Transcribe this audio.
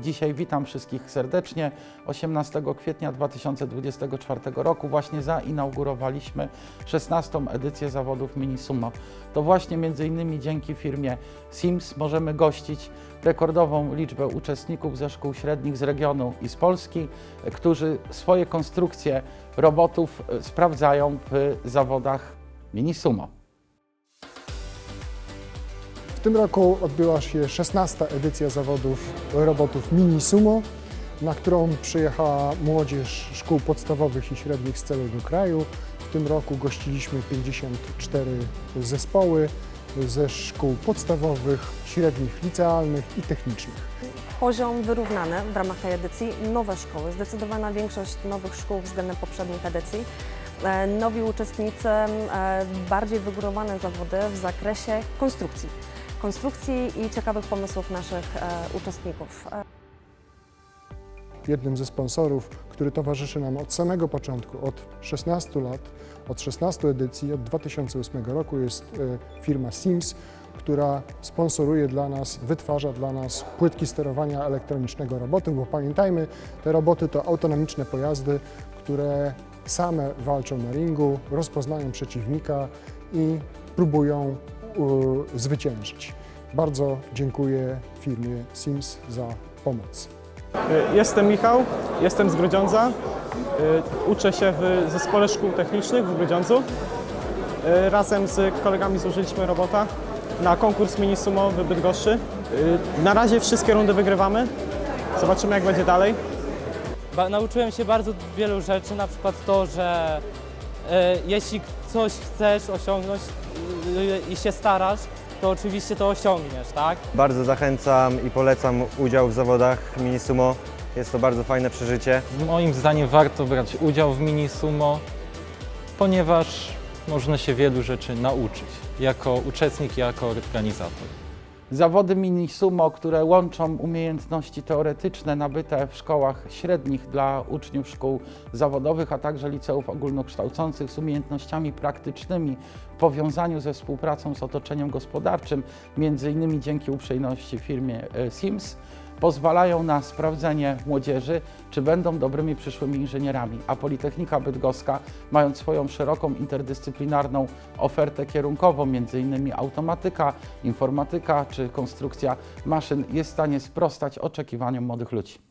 dzisiaj witam wszystkich serdecznie. 18 kwietnia 2024 roku właśnie zainaugurowaliśmy 16. edycję zawodów Mini Sumo. To właśnie między innymi dzięki firmie Sims możemy gościć rekordową liczbę uczestników ze szkół średnich z regionu i z Polski, którzy swoje konstrukcje robotów e, sprawdzają w zawodach Mini Sumo. W tym roku odbyła się 16. edycja zawodów robotów Mini Sumo, na którą przyjechała młodzież szkół podstawowych i średnich z całego kraju. W tym roku gościliśmy 54 zespoły ze szkół podstawowych, średnich licealnych i technicznych. Poziom wyrównany w ramach tej edycji. Nowe szkoły, zdecydowana większość nowych szkół względem poprzednich edycji. E, Nowi uczestnicy, e, bardziej wygórowane zawody w zakresie konstrukcji. Konstrukcji i ciekawych pomysłów naszych e, uczestników. E, Jednym ze sponsorów, który towarzyszy nam od samego początku, od 16 lat, od 16 edycji, od 2008 roku jest e, firma Sims, która sponsoruje dla nas, wytwarza dla nas płytki sterowania elektronicznego robotu, bo pamiętajmy, te roboty to autonomiczne pojazdy, które same walczą na ringu, rozpoznają przeciwnika i próbują zwyciężyć. Bardzo dziękuję firmie Sims za pomoc. Y, Jestem Michał, jestem z Grudziądza. Y, Uczę się w Zespole Szkół Technicznych w Grudziądzu. Y, Razem z kolegami złożyliśmy robota na konkurs mini sumo w Bydgoszczy. Na razie wszystkie rundy wygrywamy. Zobaczymy jak będzie dalej. Ba- nauczyłem się bardzo wielu rzeczy, na przykład to, że e, jeśli coś chcesz osiągnąć e, i się starasz, to oczywiście to osiągniesz, tak? Bardzo zachęcam i polecam udział w zawodach mini sumo. Jest to bardzo fajne przeżycie. Moim zdaniem warto brać udział w mini sumo, ponieważ można się wielu rzeczy nauczyć jako uczestnik i jako organizator. Zawody mini sumo, które łączą umiejętności teoretyczne nabyte w szkołach średnich dla uczniów szkół zawodowych, a także liceów ogólnokształcących z umiejętnościami praktycznymi w powiązaniu ze współpracą z otoczeniem gospodarczym, między innymi dzięki uprzejmości firmie Sims, pozwalają na sprawdzenie młodzieży, czy będą dobrymi przyszłymi inżynierami. A Politechnika Bydgoska, mając swoją szeroką interdyscyplinarną ofertę kierunkową, innymi automatyka, informatyka czy konstrukcja maszyn, jest w stanie sprostać oczekiwaniom młodych ludzi.